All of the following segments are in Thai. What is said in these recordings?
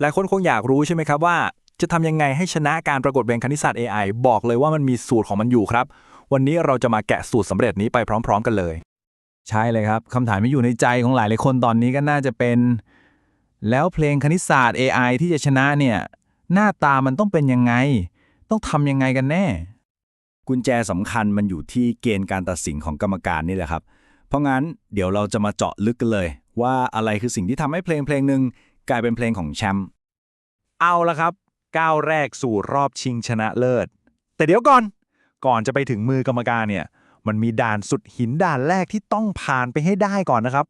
หลายคนคงอยากรู้ใช่ไหมครับว่า จะทำยังไงให้ชนะการประกวดเพลงคณิตศาสตร์ AI บอกเลยว่ามันมีสูตรของมันอยู่ครับ วันนี้เราจะมาแกะสูตรสำเร็จนี้ไปพร้อม ๆ กันเลย ใช่เลยครับคำถามที่อยู่ในใจของหลายหลายคนตอนนี้ก็น่าจะเป็น แล้วเพลงคณิตศาสตร์ AI ที่จะชนะเนี่ยหน้าตามันต้องเป็นยังไง ต้องทำยังไงกันแน่ กุญแจสำคัญมันอยู่ที่เกณฑ์การตัดสินของกรรมการนี่แหละครับ เพราะงั้นเดี๋ยวเราจะมาเจาะลึกกันเลย ว่าอะไรคือสิ่งที่ทำให้เพลงเพลงหนึ่ง กลายเป็นเพลงของแชมป์เอาละครับ ก้าวแรกสู่รอบชิงชนะเลิศ แต่เดี๋ยวก่อนก่อนจะไปถึงมือกรรมการเนี่ยมันมีด่านสุดหินด่านแรกที่ต้องผ่านไปให้ได้ก่อนนะครับ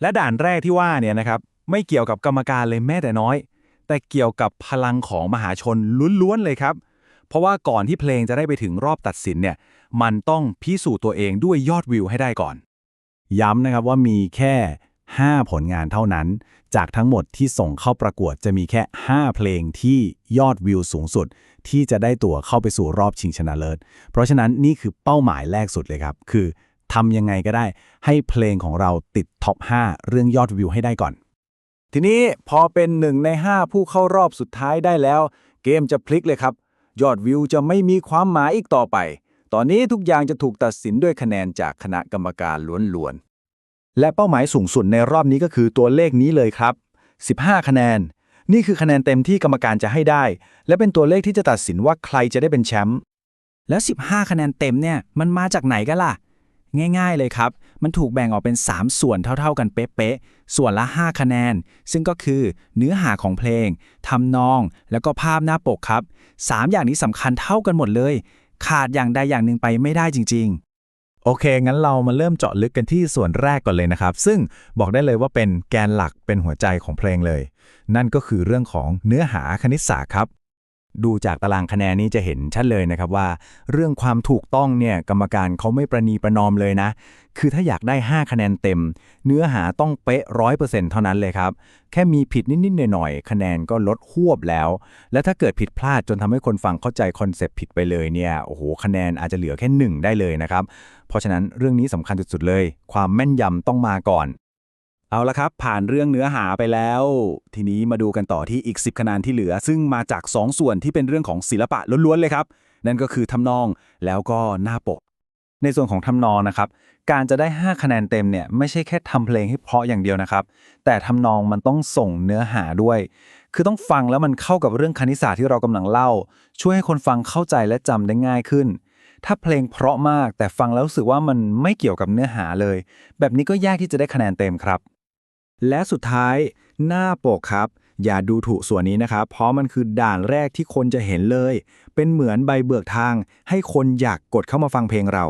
และด่านแรกที่ว่าเนี่ยนะครับไม่เกี่ยวกับกรรมการเลยแม้แต่น้อย แต่เกี่ยวกับพลังของมหาชนล้วนๆเลยครับ เพราะว่าก่อนที่เพลงจะได้ไปถึงรอบตัดสินเนี่ยมันต้องพิสูจน์ตัวเองด้วยยอดวิวให้ได้ก่อน ย้ำนะครับว่ามีแค่ 5 ผลงานเท่านั้น จากทั้งหมดที่ส่งเข้าประกวดจะมีแค่ 5 เพลงที่ยอดวิวสูงสุด ที่จะได้ตั๋วเข้าไปสู่รอบชิงชนะเลิศ เพราะฉะนั้นนี่คือเป้าหมายแรกสุดเลยครับ คือทำยังไงก็ได้ ให้เพลงของเราติดท็อป 5 เรื่องยอดวิวให้ได้ก่อน ทีนี้พอเป็นหนึ่งใน 5 ผู้เข้ารอบสุดท้ายได้แล้ว เกมจะพลิกเลยครับ ยอดวิวจะไม่มีความหมายอีกต่อไป ตอนนี้ทุกอย่างจะถูกตัดสินด้วยคะแนนจากคณะกรรมการล้วนๆ และเป้าหมายสูงสุดในรอบนี้ก็คือตัวเลขนี้เลยครับ 15 คะแนน นี่คือคะแนนเต็มที่กรรมการจะให้ได้ และเป็นตัวเลขที่จะตัดสินว่าใครจะได้เป็นแชมป์แล้ว 15 คะแนนเต็มเนี่ยมันมาจากไหนกันล่ะ ง่ายๆเลยครับ มันถูกแบ่งออกเป็น 3 ส่วนเท่าๆกันเป๊ะๆส่วนละ 5 คะแนน ซึ่งก็คือเนื้อหาของเพลงทำนอง แล้วก็ภาพหน้าปกครับ 3 อย่างนี้สำคัญเท่ากันหมดเลย ขาดอย่างใดอย่างหนึ่งไปไม่ได้จริงๆ โอเค งั้นเรามาเริ่มเจาะลึกกันที่ส่วนแรกก่อนเลยนะครับ ซึ่งบอกได้เลยว่าเป็นแกนหลักเป็นหัวใจของเพลงเลย นั่นก็คือเรื่องของเนื้อหาคณิตศาสตร์ครับ ดูจากตารางคะแนนนี้จะเห็นชัดเลยนะครับว่า เรื่องความถูกต้องเนี่ยกรรมการเขาไม่ประนีประนอมเลยนะ คือถ้าอยากได้ 5 คะแนนเต็ม เนื้อหาต้องเป๊ะร้อยเปอร์เซ็นต์เท่านั้นเลยครับ แค่มีผิดนิด ๆ หน่อย ๆ คะแนนก็ลดหวบแล้ว และถ้าเกิดผิดพลาดจนทำให้คนฟังเข้าใจคอนเซปต์ผิดไปเลยเนี่ยโอ้โหคะแนนอาจจะเหลือแค่ 1 ได้เลยนะครับเพราะฉะนั้นเรื่องนี้สำคัญสุดๆเลย ความแม่นยำต้องมาก่อน เอาละครับ ผ่านเรื่องเนื้อหาไปแล้ว ทีนี้มาดูกันต่อที่อีก 10 คะแนนที่เหลือ ซึ่งมาจาก 2 ส่วนที่เป็นเรื่องของศิลปะล้วนๆเลยครับ นั่นก็คือทำนองแล้วก็หน้าปก ในส่วนของทำนองนะครับ การจะได้ 5 คะแนนเต็มเนี่ยไม่ใช่แค่ทำเพลงให้เพราะอย่างเดียวนะครับ แต่ทำนองมันต้องส่งเนื้อหาด้วย คือต้องฟังแล้วมันเข้ากับเรื่องคณิตศาสตร์ที่เรากำลังเล่า ช่วยให้คนฟังเข้าใจและจำได้ง่ายขึ้นถ้าเพลงเพราะมากแต่ฟังแล้วรู้สึกว่ามันไม่เกี่ยวกับเนื้อหาเลย แบบนี้ก็ยากที่จะได้คะแนนเต็มครับ และสุดท้ายหน้าปกครับ อย่าดูถูกส่วนนี้นะครับ เพราะมันคือด่านแรกที่คนจะเห็นเลย เป็นเหมือนใบเบิกทาง ให้คนอยากกดเข้ามาฟังเพลงเรา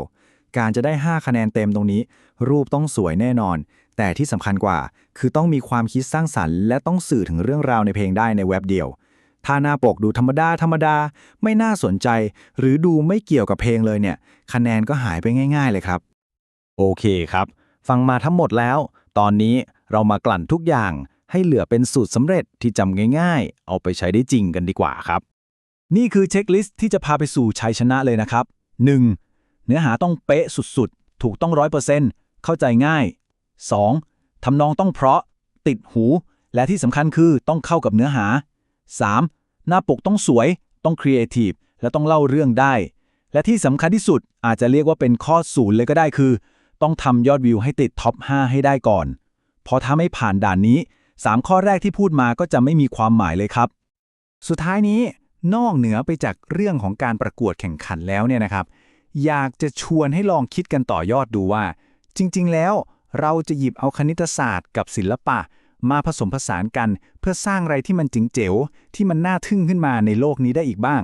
การจะได้ 5 คะแนนเต็มตรงนี้ รูปต้องสวยแน่นอน แต่ที่สำคัญกว่า คือต้องมีความคิดสร้างสรรค์ และต้องสื่อถึงเรื่องราวในเพลงได้ในเว็บเดียว ถ้าหน้าปกดูธรรมดาธรรมดา ไม่น่าสนใจ หรือดูไม่เกี่ยวกับเพลงเลยเนี่ย คะแนนก็หายไปง่าย ๆ เลยครับ โอเคครับ ฟังมาทั้งหมดแล้ว ตอนนี้ เรามากลั่นทุกอย่างให้เหลือเป็นสูตรสำเร็จที่จำง่ายๆ เอาไปใช้ได้จริงกันดีกว่าครับ นี่คือเช็คลิสต์ที่จะพาไปสู่ชัยชนะเลยนะครับ 1. เนื้อหาต้องเป๊ะสุดๆ ถูกต้องร้อยเปอร์เซ็นต์เข้าใจง่าย 2. ทำนองต้องเพราะ ติดหู และที่สำคัญคือต้องเข้ากับเนื้อหา 3. หน้าปกต้องสวย ต้องครีเอทีฟและต้องเล่าเรื่องได้ และที่สำคัญที่สุดอาจจะเรียกว่าเป็นข้อศูนย์เลยก็ได้คือ ต้องทำยอดวิวให้ติดท็อป 5 ให้ได้ก่อน ราะถ้าไม่ผ่านด่านนี้ 3 ข้อแรกที่พูดมาก็จะไม่มีความหมายเลยครับ สุดท้ายนี้นอกเหนือไปจากเรื่องของการประกวดแข่งขันแล้วเนี่ยนะครับ อยากจะชวนให้ลองคิดกันต่อยอดดูว่า จริง ๆ แล้วเราจะหยิบเอาคณิตศาสตร์กับศิลปะ มาผสมผสานกัน เพื่อสร้างอะไรที่มันจิงเจ๋วที่มันน่าทึ่งขึ้นมาในโลกนี้ได้อีกบ้าง